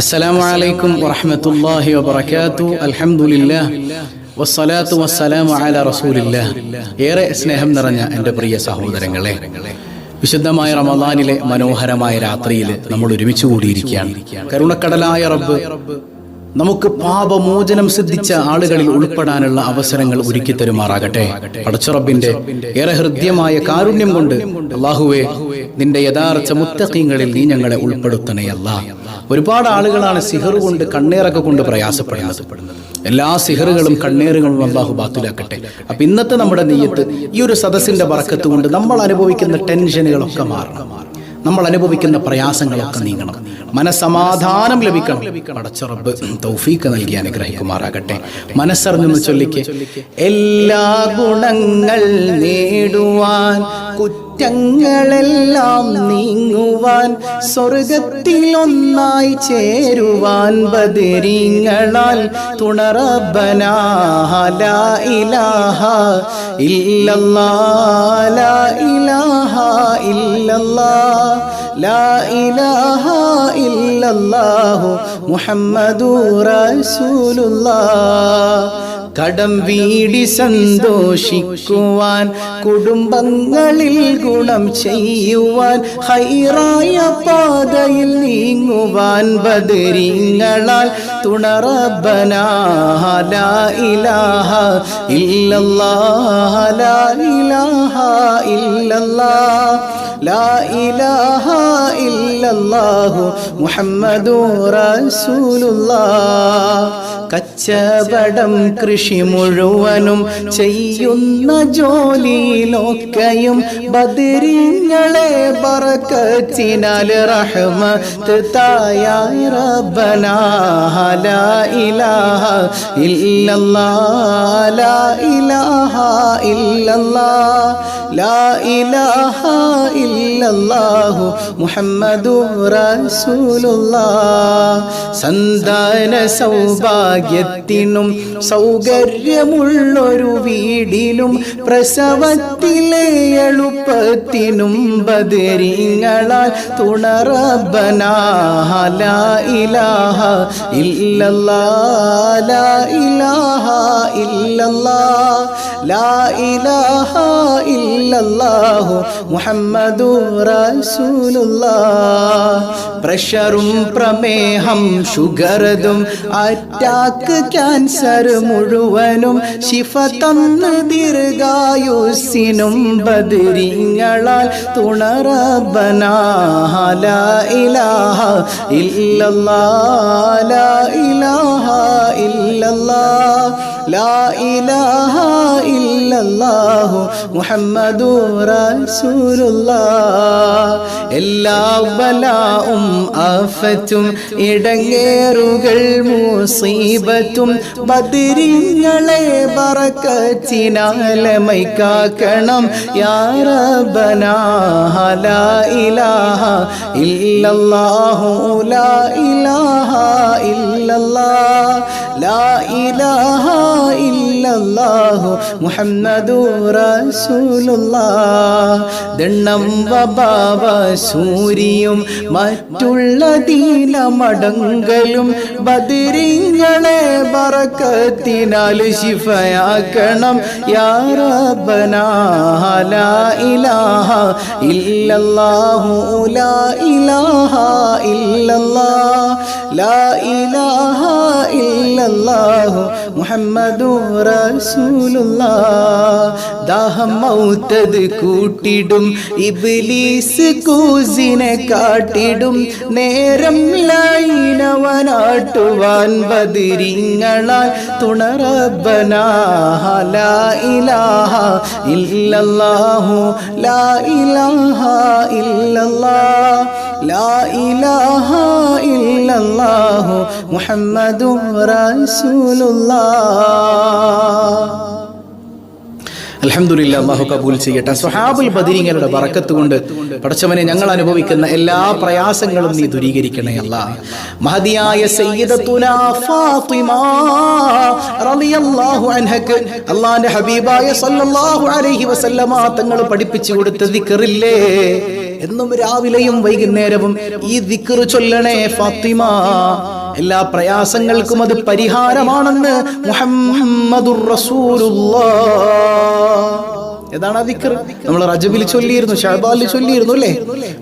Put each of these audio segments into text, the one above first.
السلام عليكم ورحمة الله وبركاته الحمد لله വസ്സലാത്തു വസ്സലാമു അല റസൂലില്ലാ ഏറെ സ്നേഹം നിറഞ്ഞ എൻ്റെ പ്രിയ സഹോദരങ്ങളെ വിശുദ്ധമായ റമദാനിലെ മനോഹരമായ രാത്രിയിൽ നമ്മൾ ഒരുമിച്ച് കൂടിയിരിക്കുകയാണ് കരുണക്കടലായ റബ്ബ് നമുക്ക് പാപമോചനം സിദ്ധിച്ച ആളുകളിൽ ഉൾപ്പെടാനുള്ള അവസരങ്ങൾ ഒരുക്കി തരുമാറാകട്ടെ. പടച്ചുറബിന്റെ ഏറെ ഹൃദ്യമായ കാരുണ്യം കൊണ്ട് അള്ളാഹുവെ നിന്റെ യഥാർത്ഥ മുത്തക്കീങ്ങളിൽ നീ ഞങ്ങളെ ഉൾപ്പെടുത്തണേ അല്ല. ഒരുപാട് ആളുകളാണ് സിഹർ കൊണ്ട് കണ്ണേറൊക്കെ കൊണ്ട് പ്രയാസപ്പെടുന്നത്. എല്ലാ സിഹറുകളും കണ്ണേറുകളും അള്ളാഹു ബാത്തിലാക്കട്ടെ. അപ്പൊ ഇന്നത്തെ നമ്മുടെ നെയ്യത്ത് ഈ ഒരു സദസ്സിന്റെ പറക്കത്ത് കൊണ്ട് നമ്മൾ അനുഭവിക്കുന്ന ടെൻഷനുകളൊക്കെ മാറണം. നമ്മൾ അനുഭവിക്കുന്ന പ്രയാസങ്ങളൊക്കെ നീങ്ങണം. മനസമാധാനം ലഭിക്കണം. പടച്ചുറബ് തൗഫീക്ക് നൽകി അനുഗ്രഹിക്കുമാറാകട്ടെ. മനസ്സറിഞ്ഞെന്ന് ചൊല്ലിക്ക്. എല്ലാ ഗുണങ്ങൾ നേടുവാൻ കുറ്റങ്ങളെല്ലാം നീങ്ങുവാൻ സ്വർഗത്തിലൊന്നായി ചേരുവാൻ ബദരീങ്ങളാൽ തുണറബനാഹ ഇലാഹ ഇല്ലല്ലാ ഇലാഹ ഇല്ലല്ലാ. ലാ ഇലാഹ മുഹമ്മദു കടം വീടി സന്തോഷിക്കുവാൻ കുടുംബങ്ങളിൽ ഗുണം ചെയ്യുവാൻ ഹൈറായ പാതയിൽ നീങ്ങുവാൻ ബദരീങ്ങളാൽ തുണറബന ലാ ഇലാഹ ഇല്ലല്ലാഹ ലാ ഇലാഹ ലാ ഇലാഹ ഇല്ലല്ലാഹു മുഹമ്മദു റസൂലുള്ളാഹ്. കച്ചവടം കൃഷി മുഴുവനും ചെയ്യുന്ന ജോലിയിലൊക്കെയും ബദരിങ്ങളെ ബറക്കത്തിനാൽ റഹ്മത്ത് തായായി റബ്ബനാ. ലാ ഇലാഹ ഇല്ലല്ലാഹ്. ലാ ഇലാഹ ഇല്ലല്ലാഹ്. ലാ ഇലാഹ ഇല്ലല്ലാഹു മുഹമ്മദു റസൂലുള്ളാഹ്. സന്താന സൗഭാഗ്യത്തിനും സൗകര്യമുള്ളൊരു വീടിനും പ്രസവത്തിലെ എളുപ്പത്തിനും ബദരിങ്ങളാൽ തുണറബന ഇലാഹ ഇല്ലല്ലാഹ് ലാ ഇലാഹ ലാ ഇലാഹ ഇല്ലല്ലാഹു റസൂലുള്ളാഹ്. പ്രഷറും പ്രമേഹം ഷുഗറതും അറ്റാക്ക് ക്യാൻസർ മുഴുവനും ശിഫ തന്ന് ദീർഘായുസിനും ബദരിങ്ങളാൽ തുണറബന ഇലാഹ ഇല്ലല്ലാഹ് ലാ ഇലാഹ ഇല്ലല്ലാഹ് ലാ ഇലാഹ ഇല്ലല്ലാഹു മുഹമ്മദു റസൂലുള്ളാഹ്. എല്ലാ ബലാവും ആഫത്തും ഇടങ്ങേറുകൾ മുസീബത്തും ബദിരിങ്ങളെ ബറക്കത്തിനാലമൈ കാക്കണം റബ്ബന ലാ ഇലാഹ ഇല്ലല്ലാഹു ലാ ഇലാഹ ഇല്ലല്ലാഹ്. ലാ ഇലാഹ ഇല്ലല്ലാഹു മുഹമ്മദു റസൂലുള്ളാഹ്. ദണ്ണം വബാവ സൂരിയും മറ്റുള്ള ദീനമടങ്കലും ബദിരിങ്ങളെ ബറക്കത്തിനാൽ ശിഫയാക്കണം. യാ റബ്ബനാ ലാ ഇലാഹ ഇല്ലല്ലാഹു ലാ ഇലാഹ ഇല്ലല്ലാഹ്. ലാ ഇലാഹ ഇല്ലല്ലാഹു മുഹമ്മദുർ റസൂലുള്ളാഹ്. ദാഹം മൗത്തത് കൂട്ടിടും ഇബ്ലീസ് കൂസിനെ കാട്ടിടും. നേരം ലൈനവനാട്ടുവാൻ ബദിരിങ്ങളാൽ തുണറബന ലാ ഇലാഹ ഇല്ലല്ലാഹു ലാ ഇലാഹ ഇല്ലല്ലാഹ്. ലാ ഇലാഹ ഇല്ലല്ലാഹു മുഹമ്മദുർ റസൂലുള്ളാഹ്. അലഹമുല്ല അള്ളാഹു കബൂൽ ചെയ്യട്ടെ. സ്വഹാബുൽ ബദിരിങ്ങളുടെ വറക്കത്ത് കൊണ്ട് പടച്ചവനെ ഞങ്ങൾ അനുഭവിക്കുന്ന എല്ലാ പ്രയാസങ്ങളും നീ ദുരീകരിക്കണേ അല്ല മഹതിയായ അള്ളാന്റെ ഹബീബായ സല്ലല്ലാഹു അലൈഹി വസല്ലമ തങ്ങൾ പഠിപ്പിച്ചു കൊടുത്ത ദിക്റില്ലേ? എന്നും രാവിലെയും വൈകുന്നേരവും ഈ ദിക്റ് ചൊല്ലണേ ഫാത്തിമ. എല്ലാ പ്രയാസങ്ങൾക്കും അത് പരിഹാരമാണെന്ന് മുഹമ്മദുർ റസൂലുള്ളാഹ് ഏതാണ് ആ ദിക്ർ നമ്മൾ റജബിൽ ചൊല്ലിയിരുന്നു ഷഹബാലിൽ ചൊല്ലിയിരുന്നു അല്ലേ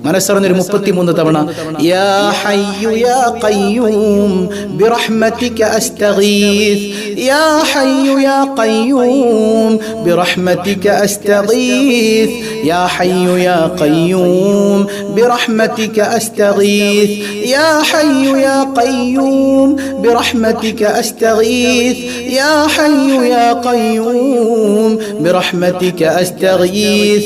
മനസ്സറിഞ്ഞൊരു മുപ്പത്തിമൂന്ന് തവണ യാ ഹയ്യു യാ ഖയ്യൂം ബിറഹ്മതിക അസ്തഗീസ് യാ ഹയ്യു യാ ഖയ്യൂം ബിറഹ്മതിക അസ്തഗീസ് യാ ഹയ്യു യാ ഖയ്യൂം ബിറഹ്മതിക അസ്തഗീസ് യാ ഹയ്യു യാ ഖയ്യൂം ബിറഹ്മതിക അസ്തഗീസ് യാ ഹയ്യു യാ ഖയ്യൂം ബിറഹ്മതിക أستغيث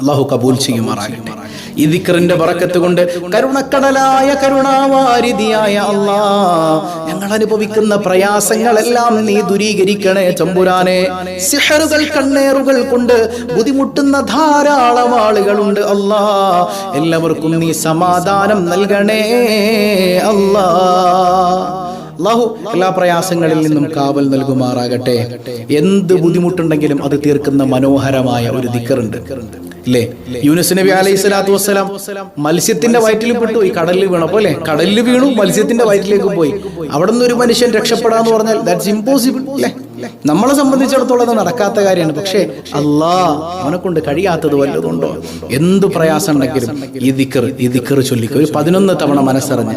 അള്ളാഹു കബൂൽ ചെയ്യുമാറാകട്ടെ. ഈ ദിക്കറിന്റെ പറക്കത്ത് കൊണ്ട് കരുണക്കടലായ കരുണാവാരിതിയായ അള്ളാ ഞങ്ങൾ അനുഭവിക്കുന്ന പ്രയാസങ്ങളെല്ലാം നീ ദൂരീകരിക്കണേ ചമ്പുരാനെ. സിഹറുകൾ കണ്ണേറുകൾ കൊണ്ട് ബുദ്ധിമുട്ടുന്ന ധാരാളം ആളുകളുണ്ട് അല്ലാ എല്ലാവർക്കും നീ സമാധാനം നൽകണേ അല്ലാ അള്ളാഹു എല്ലാ പ്രയാസങ്ങളിൽ നിന്നും കാവൽ നൽകുമാറാകട്ടെ. എന്ത് ബുദ്ധിമുട്ടുണ്ടെങ്കിലും അത് തീർക്കുന്ന മനോഹരമായ ഒരു ദിക്കറുണ്ട്. അല്ലേ യൂനുസ് നബി അലൈഹി സ്വലാത്തു വസ്സലാം മത്സ്യത്തിന്റെ വയറ്റിൽ പെട്ടു. ഈ കടലിൽ വീണപ്പോ അല്ലെ കടലിൽ വീണു മത്സ്യത്തിന്റെ വയറ്റിലേക്ക് പോയി. അവിടെ നിന്ന് ഒരു മനുഷ്യൻ രക്ഷപ്പെടാന്ന് പറഞ്ഞാൽ ദാറ്റ്സ് ഇമ്പോസിബിൾ അല്ലേ നമ്മളെ സംബന്ധിച്ചിടത്തോളം അത് നടക്കാത്ത കാര്യമാണ്. പക്ഷേ അല്ലാ അവനെ കൊണ്ട് കഴിയാത്തത് വല്ലതുണ്ടോ എന്ത് പ്രയാസം ഉണ്ടെങ്കിലും ഈ ദിക്കർ ഈ ദിക്കർ ചൊല്ലിക്കുക ഒരു പതിനൊന്ന് തവണ മനസ്സറിഞ്ഞ്.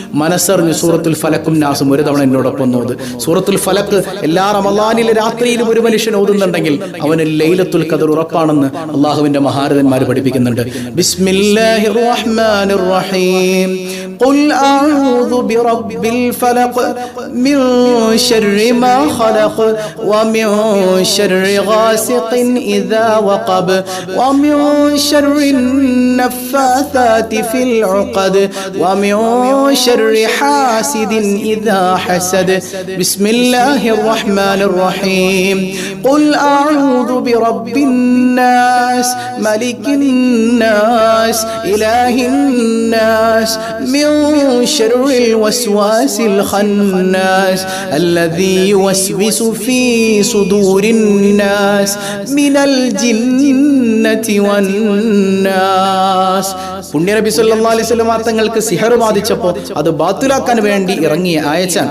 മനസ്സറിഞ്ഞ് സൂറത്തുൽ ഫലക്കും നാസും ഒരു തവണ എന്നോടൊപ്പം ഓത് സൂറത്തുൽ ഫലക്ക് എല്ലാ റമലാനിലെ രാത്രിയിലും ഒരു മനുഷ്യൻ ഓതുന്നുണ്ടെങ്കിൽ അവന് ലൈലത്തുൽ ഖദർ ഉറപ്പാണെന്ന് അള്ളാഹുവിന്റെ മഹാരഥന്മാർ പഠിപ്പിക്കുന്നുണ്ട് ബിസ്മില്ലാഹിർ റഹ്മാനിർ റഹീം قل أعوذ برب الفلق من شر ما خلق ومن شر غاسق إذا وقب ومن شر النفاثات في العقد ومن شر حاسد إذا حسد بسم الله الرحمن الرحيم قل أعوذ برب الناس ملك الناس إله الناس من شر الوسواس الخناس الذي يوسوس في صدور الناس من الجنة والناس പുണ്യ നബി സല്ലല്ലാഹു അലൈഹി വസല്ലം തങ്ങൾക്ക് സിഹർ ബാധിച്ചപ്പോൾ അത് ബാത്തിലാക്കാൻ വേണ്ടി ഇറങ്ങിയ ആയച്ചാൻ.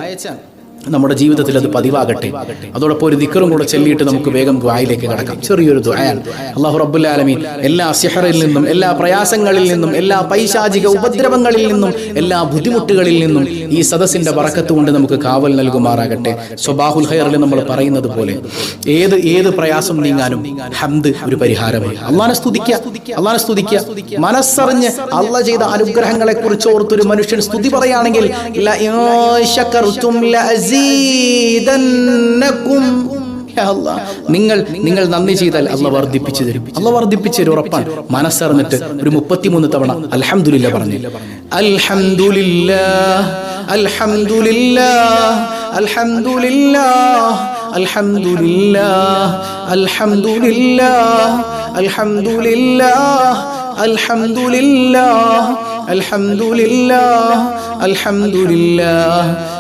നമ്മുടെ ജീവിതത്തിൽ അത് പതിവാകട്ടെ. അതോടൊപ്പം ഒരു ദിക്കറും കൂടെ ചെല്ലിയിട്ട് നമുക്ക് വേഗം ദ്വായിലേക്ക് കടക്കാം. ചെറിയൊരു ദ്വായാൽ അള്ളാഹു റബ്ബുൽ എല്ലാ സിഹറിൽ നിന്നും എല്ലാ പ്രയാസങ്ങളിൽ നിന്നും എല്ലാ പൈശാചിക ഉപദ്രവങ്ങളിൽ നിന്നും എല്ലാ ബുദ്ധിമുട്ടുകളിൽ നിന്നും ഈ സദസ്സിന്റെ വറക്കത്ത് കൊണ്ട് നമുക്ക് കാവൽ നൽകുമാറാകട്ടെ. സ്വബാഹുൽ ഹയറിൽ നമ്മൾ പറയുന്നത് പോലെ ഏത് ഏത് പ്രയാസം നീങ്ങാനും ഹംദ് ഒരു പരിഹാരമാണ്. അള്ളാനെ സ്തുതിക്കുക അള്ളാനെ സ്തുതിക്കുക മനസ്സറിഞ്ഞ് അള്ള ചെയ്ത അനുഗ്രഹങ്ങളെ കുറിച്ച് ഓർത്തൊരു മനുഷ്യൻ സ്തുതി പറയുകയാണെങ്കിൽ നിങ്ങൾ നിങ്ങൾ നന്ദി ചെയ്താൽ അല്ല വർദ്ധിപ്പിച്ചു തരും. അല്ല വർദ്ധിപ്പിച്ചു തരും ഉറപ്പാണ്. മനസ്സറിഞ്ഞിട്ട് ഒരു മുപ്പത്തിമൂന്ന് തവണ അൽഹംദുലില്ല പറഞ്ഞു. അൽഹംദുലില്ലാ അൽഹംദുലില്ലാ അൽഹംദുലില്ലാ അൽഹംദുലില്ലാ അൽഹംദുലില്ലാ അൽഹംദുലില്ലാ അൽഹംദുലില്ലാ അൽഹംദുലില്ലാ അൽഹംദുലില്ലാ.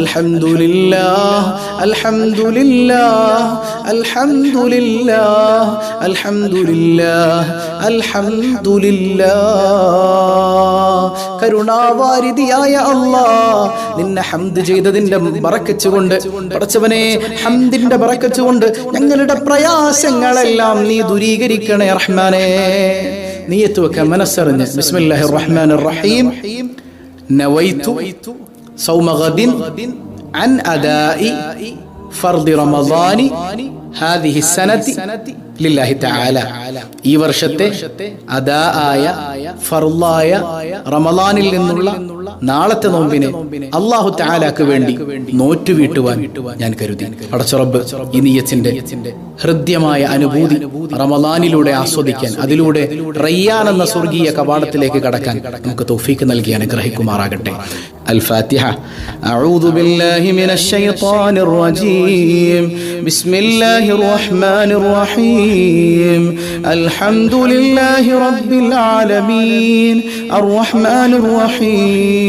الحمد لله الحمد لله الحمد لله الحمد لله الحمد لله കരുണാവാരിതിയായ അള്ളാ നിന്നെ ഹംദ് ചെയ്തതിന്റെ ബറക്കച്ചുകൊണ്ട് പടച്ചവനെ ഹംദിന്റെ ബറക്കച്ചുകൊണ്ട് ഞങ്ങളുടെ പ്രയാസങ്ങളെല്ലാം നീ ദൂരീകരിക്കണേ റഹ്മാനെ. നീ എത്തുവെക്കാൻ മനസ്സറിഞ്ഞ്. ബിസ്മില്ലാഹിർ റഹ്മാനിർ റഹീം. സൗമഗദിൻ അൻ അദാഇ ഫർദ് റമദാനി ഹാദിഹി സനതി ലില്ലാഹി തആല. ഈ വർഷത്തെ അദാ ആയ ഫർളായ റമദാനിൽ നിന്നുള്ള നാളത്തെ നോമ്പിനെ അള്ളാഹു താലാക്ക് വേണ്ടി നോറ്റുവീട്ടുവാൻ ഞാൻ കരുതി. അടച്ചുറബ് ഈ നീയത്തിന്റെ ഹൃദ്യമായ അനുഭൂതി റമദാനിലൂടെ ആസ്വദിക്കാൻ അതിലൂടെ റയ്യാൻ എന്ന സ്വർഗീയ കവാടത്തിലേക്ക് കടക്കാൻ നമുക്ക് തോഫീക്ക് നൽകി അനുഗ്രഹിക്കുമാറാകട്ടെ. അൽ ഫാത്തിഹ അഊദു ബില്ലാഹി മിനശ് ശൈത്താനിർ റജീം ബിസ്മില്ലാഹിർ റഹ്മാനിർ റഹീം അൽഹംദുലില്ലാഹി റബ്ബിൽ ആലമീൻ. അർ റഹ്മാനിർ റഹീം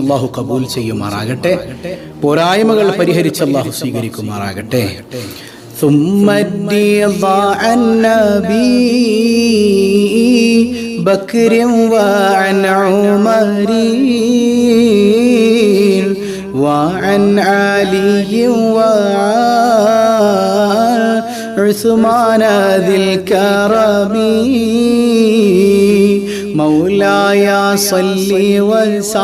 അള്ളാഹു കബൂൽ ചെയ്യുമാറാകട്ടെ പോരായ്മകൾ പരിഹരിച്ച് അള്ളാഹു സ്വീകരിക്കുമാറാകട്ടെ ثم الرضا عن نبي بكر وعن عمر وعن علي وعن عثمان ذي الكرم مولاي صل وسلم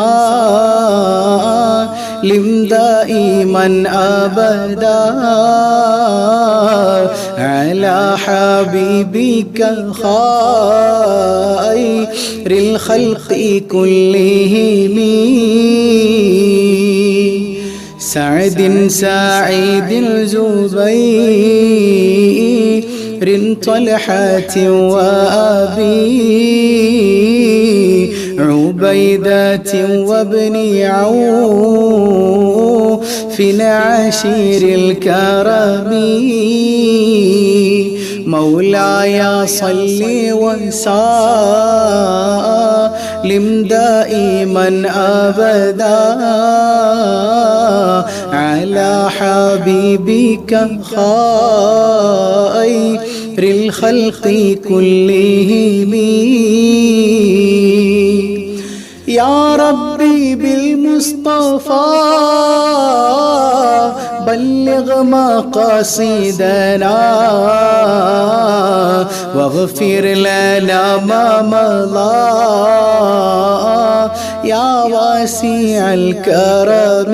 دائما أبدا على حبيبك خير الخلق كلهم. سعد سعيد الزبير. طلحة وأبي عبيدة وابن عوف عشير الكرم. مولاي صل وسلم دائما أبدا. على حبيبك خير الخلق كلهم. يا ربي بالمصطفى بلغ مقاصدنا واغفر لنا ما مضى. يا واسع الكرم.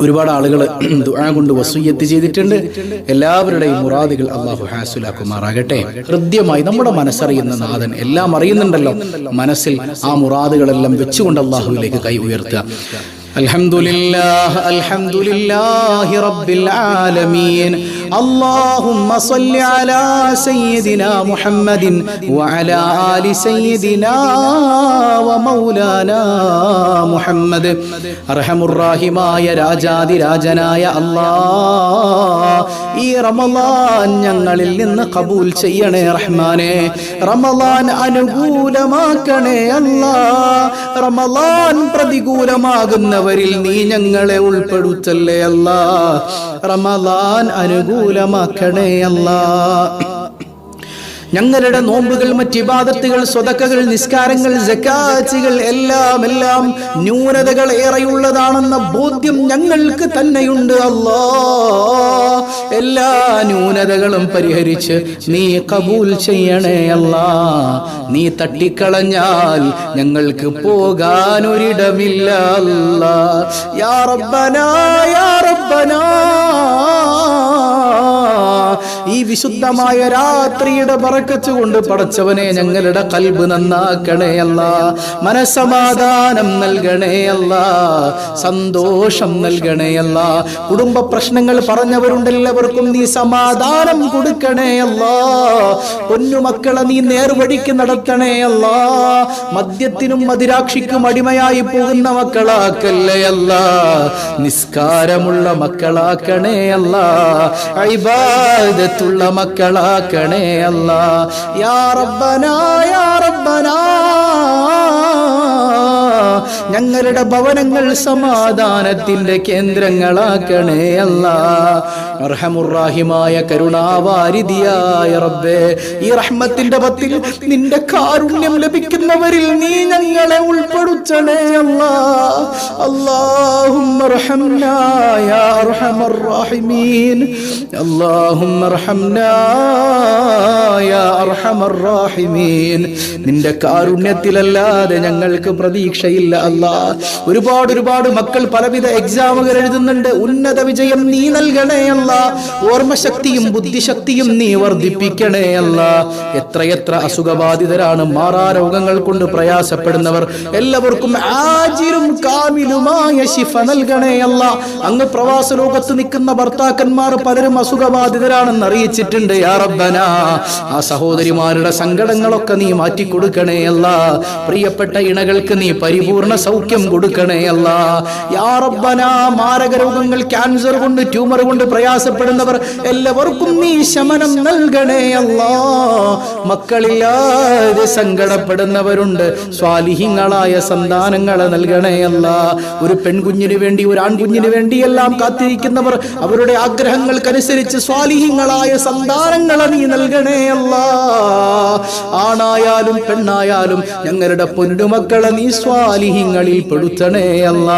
ഒരുപാട് ആളുകൾ ദുആ കൊണ്ട് വസിയ്യത്ത് ചെയ്തിട്ടുണ്ട്. എല്ലാവരുടെയും മുറാദുകൾ അള്ളാഹു ഹാസുലാക്കുമാറാകട്ടെ. ഹൃദ്യമായി നമ്മുടെ മനസ്സറിയുന്ന നാഥൻ എല്ലാം അറിയുന്നുണ്ടല്ലോ. മനസ്സിൽ ആ മുറാദുകളെല്ലാം വെച്ചുകൊണ്ട് അള്ളാഹുവിലേക്ക് കൈ ഉയർത്തുക. അൽഹംദുലില്ലാഹ് അൽഹംദുലില്ലാഹി റബ്ബിൽ ആലമീൻ. اللهم صل على سيدنا محمد وعلى آل سيدنا ومولانا محمد മുഹമ്മദ്. അർഹമുറാഹിമായ രാജാതിരാജനായ അല്ലാ ഈ റമലാൻ ഞങ്ങളിൽ നിന്ന് കബൂൽ ചെയ്യണേ റഹ്മാനെ. റമലാൻ അനുകൂലമാക്കണേ അല്ലാ റമലാൻ പ്രതികൂലമാകുന്നവരിൽ നീ ഞങ്ങളെ ഉൾപ്പെടുത്തല്ലേ അല്ലാ റമലാൻ അനുകൂല അനുകൂലമാക്കണേ അല്ലാ. ഞങ്ങളുടെ നോമ്പുകൾ മറ്റിബാദത്തുകൾ സ്വതക്കകൾ നിസ്കാരങ്ങൾ ജക്കാച്ചുകൾ എല്ലാം എല്ലാം ന്യൂനതകൾ ഏറെയുള്ളതാണെന്ന ബോധ്യം ഞങ്ങൾക്ക് തന്നെയുണ്ട് അല്ലോ. എല്ലാ ന്യൂനതകളും പരിഹരിച്ച് നീ കബൂൽ ചെയ്യണേ അല്ല. നീ തട്ടിക്കളഞ്ഞാൽ ഞങ്ങൾക്ക് പോകാൻ ഒരിടമില്ല അല്ലാ. യാ റബ്ബനാ യാ റബ്ബനാ. ഈ വിശുദ്ധമായ രാത്രിയുടെ പറക്കച്ചു കൊണ്ട് പടച്ചവനെ ഞങ്ങളുടെ കൽബ് നന്നാക്കണേ അല്ല. മനസമാധാനം നൽകണേ അല്ല. സന്തോഷം നൽകണേ അല്ല. കുടുംബ പ്രശ്നങ്ങൾ പറഞ്ഞവരുണ്ട് എല്ലാവർക്കും നീ സമാധാനം കൊടുക്കണേ അല്ല. പൊന്നുമക്കളെ നീ നേർവഴിക്ക് നടത്തണേ അല്ല. മദ്യത്തിനും മതിരാക്ഷിക്കും അടിമയായി പോകുന്ന മക്കളാക്കല്ലേ അല്ല. നിസ്കാരമുള്ള മക്കളാക്കണേ അല്ല. ഇബാദത്തുള്ള മക്കളാക്കണേ അല്ല. യാ റബ്ബനാ യാ റബ്ബന. ഞങ്ങളുടെ ഭവനങ്ങൾ സമാധാനത്തിന്റെ കേന്ദ്രങ്ങളാക്കണേ അല്ല. അർഹമുറാഹിമായ കരുണാവാരിധിയായ റബ്ബേ ഈ റഹ്മത്തിന്റെ പത്തിൽ നിന്റെ കാരുണ്യം ലഭിക്കുന്നവരിൽ നീ ഞങ്ങളെ ഉൾപ്പെടുത്തണേ അല്ല. അള്ളാഹും അള്ളാഹും നിന്റെ കാരുണ്യത്തിലല്ലാതെ ഞങ്ങൾക്ക് പ്രതീക്ഷയില്ല ഒരുപാട് ഒരുപാട് മക്കൾ പലവിധ എക്സാമുകൾ എഴുതുന്നുണ്ട്. ഉന്നത വിജയം നീ നൽകണേ അല്ല. ഓർമ്മശക്തിയും ബുദ്ധിശക്തിയും നീ വർദ്ധിപ്പിക്കണേ അല്ല. എത്രയെത്ര അസുഖബാധിതരാണ് മാറാ രോഗങ്ങൾ കൊണ്ട് പ്രയാസപ്പെടുന്നവർ. എല്ലാവർക്കും ആജിലും കാമിലുമായ ശിഫ നൽകണേ അങ്ങ് പ്രവാസ ലോകത്ത് നിൽക്കുന്ന ഭർത്താക്കന്മാർ പലരും അസുഖബാധിതരാണെന്ന് അറിയിച്ചിട്ടുണ്ട്. ആ സഹോദരിമാരുടെ സങ്കടങ്ങളൊക്കെ നീ മാറ്റിക്കൊടുക്കണേ അല്ല. പ്രിയപ്പെട്ട ഇണകൾക്ക് നീ പരിപൂർണ സൗഖ്യം കൊടുക്കണേ അല്ല. യാ മാരക രോഗങ്ങൾ ക്യാൻസർ കൊണ്ട് ട്യൂമർ കൊണ്ട് പ്രയാസപ്പെടുന്നവർ എല്ലാവർക്കും നീ ശമനം നൽകണേ അല്ല. മക്കളില്ലാതെ സങ്കടപ്പെടുന്നവരുണ്ട്. സ്വാലിഹിങ്ങളായ സന്താനങ്ങളെ നൽകണേ അല്ല. ഒരു പെൺകുഞ്ഞിന് വേണ്ടി ഒരു ആൺകുഞ്ഞിന് വേണ്ടിയെല്ലാം കാത്തിരിക്കുന്നവർ അവരുടെ ആഗ്രഹങ്ങൾക്കനുസരിച്ച് സ്വാലിഹിങ്ങളായ സന്താനങ്ങളെ നീ നൽകണേ അല്ല. ആണായാലും പെണ്ണായാലും ഞങ്ങളുടെ പൊന്നുമക്കളെ നീ സ്വാലിഹിങ്ങളിൽ പെടുത്തണേ അല്ല.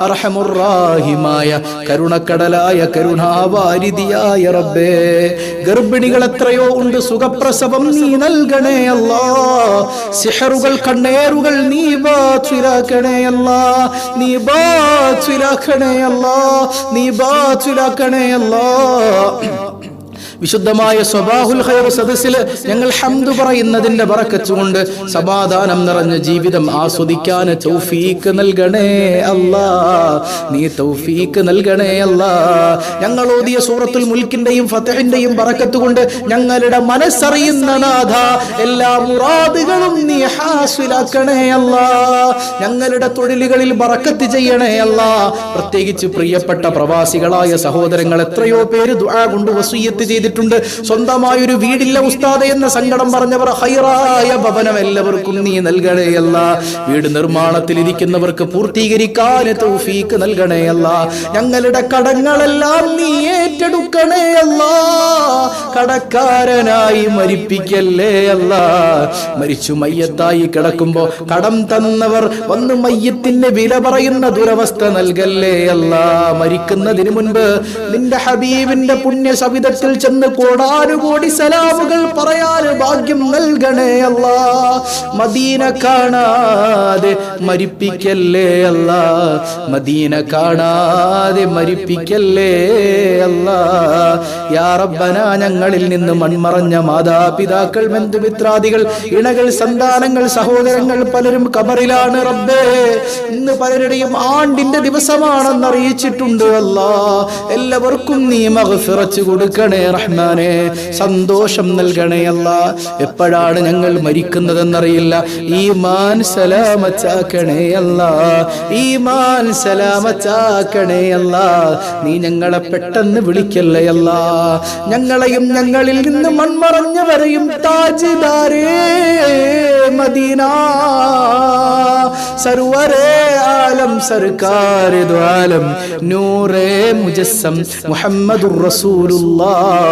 അർഹമുറാഹിമായ കരുണക്കടലായ കരുണാവാരിതിയായ റബ്ബേ. ഗർഭിണികൾ എത്രയോ ഉണ്ട് സുഖപ്രസവം നീ നൽകണേ അല്ലാ. സിഹറുകൾ കണ്ണേറുകൾ നീ ബാച്ചുരാക്കണേ അല്ലാ. നീ ബാച്ചുരാക്കണേ അല്ലാ. നീ ബാച്ചുരാക്കണേ അല്ലാ. വിശുദ്ധമായ സ്വബാഹുൽ ഖൈർ സദസ്സിൽ ഞങ്ങൾ ഹംദ് പറയുന്നതിന്റെ പറക്കച്ചുകൊണ്ട് സമാധാനം നിറഞ്ഞ ജീവിതം ആസ്വദിക്കാൻ തൗഫീക്ക് നൽകണേ അല്ലാ. നീ തൗഫീക്ക് നൽകണേ അല്ലാ. ഞങ്ങൾ ഓതിയ സൂറത്തുൽ മുൽക്കിന്റെയും ഫതഹിന്റെയും പറക്കത്തുകൊണ്ട് ഞങ്ങളുടെ മനസ്സറിയുന്ന നാഥ എല്ലാ മുറാദുകളും നീ ഹാസിലാക്കണേ അല്ലാ. ഞങ്ങളുടെ തൊഴിലുകളിൽ പറക്കത്ത് ചെയ്യണേ അല്ലാ. പ്രത്യേകിച്ച് പ്രിയപ്പെട്ട പ്രവാസികളായ സഹോദരങ്ങൾ എത്രയോ പേര് ദുആ കൊണ്ട് വസൂയത്ത് ചെയ്തിട്ടുണ്ട്. സ്വന്തമായ ഒരു വീടില്ല ഉസ്താദ് എന്ന സങ്കടം പറഞ്ഞവർ ഹൈറായ ഭവനം എല്ലാവർക്കും നീ നൽകണേ അല്ല. വീട് നിർമ്മാണത്തിൽ ഇരിക്കുന്നവർക്ക് പൂർത്തീകരിക്കാൻ തൗഫീക്ക് നൽകണേ അല്ല. ഞങ്ങളുടെ കടങ്ങളെല്ലാം നീ ഏറ്റെടുക്കണേ അല്ല. കടക്കാരനായി മരിപ്പിക്കല്ലേ അല്ല. മരിച്ചു മയ്യത്തായി കിടക്കുമ്പോ കടം തന്നവർ വന്ന് മയ്യത്തിന് വില പറയുന്ന ദുരവസ്ഥ നൽകല്ലേ അല്ല. മരിക്കുന്നതിന് മുൻപ് നിന്റെ ഹബീബിന്റെ പുണ്യ സവിധത്തിൽ ചെന്ന് കോടാനുകോടി സലാമുകൾ പറയാൻ ഭാഗ്യം നൽകണേ അല്ല. മദീന കാണാതെ മരിപ്പിക്കല്ലേ അല്ല. മദീന കാണാതെ മരിപ്പിക്കല്ലേ അല്ല. യാറബന ഞങ്ങളിൽ നിന്ന് മൺമറഞ്ഞ മാതാപിതാക്കൾ ബന്ധുമിത്രാദികൾ ഇണകൾ സന്താനങ്ങൾ സഹോദരങ്ങൾ പലരും കബറിലാണ് റബ്ബേ. ഇന്ന് പലരുടെയും ആണ്ടിന്റെ ദിവസമാണെന്ന് അറിയിച്ചിട്ടുണ്ട് അല്ല. എല്ലാവർക്കും നീ മകഫിറച്ചു കൊടുക്കണേ റഹ്മാനെ സന്തോഷം നൽകണേ അല്ല. എപ്പോഴാണ് ഞങ്ങൾ മരിക്കുന്നതെന്നറിയില്ല. ഈ മാൻ സലാമച്ചാക്കണേ അല്ല. ഈ മാൻ സലാമച്ചാക്കണേ അല്ല. നീ ഞങ്ങളെ പെട്ടെന്ന് വിളിക്കല്ലേ അല്ല. ഞങ്ങളെയും ഞങ്ങളിൽ നിന്ന് മൺമറഞ്ഞവരെയും താജിദാരേ മദീന. സർവരേ ആലം സർക്കാർ ദ്വാലം നൂറേ മുജസ്സം മുഹമ്മദുർ റസൂലുള്ളാഹ്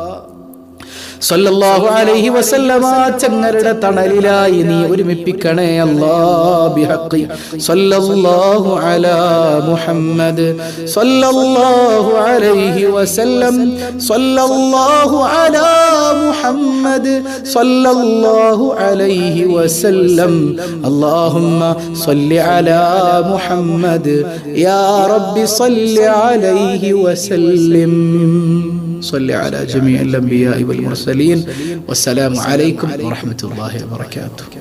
സല്ലല്ലാഹു അലൈഹി വസല്ലമ ചങ്ങരുടെ തണലിലായി നീ ഒരുമിപ്പിക്കണേ അല്ലാ ബിഹഖി. സല്ലല്ലാഹു അലാ മുഹമ്മദ്. സല്ലല്ലാഹു അലൈഹി വസല്ലം. സല്ലല്ലാഹു അലാ മുഹമ്മദ്. സല്ലല്ലാഹു അലൈഹി വസല്ലം. അല്ലാഹുമ്മ സല്ലി അലാ മുഹമ്മദ്. യാ റബ്ബി സല്ലി അലൈഹി വസല്ലം. صل على جميع الأنبياء والمرسلين. والسلام عليكم ورحمة الله وبركاته.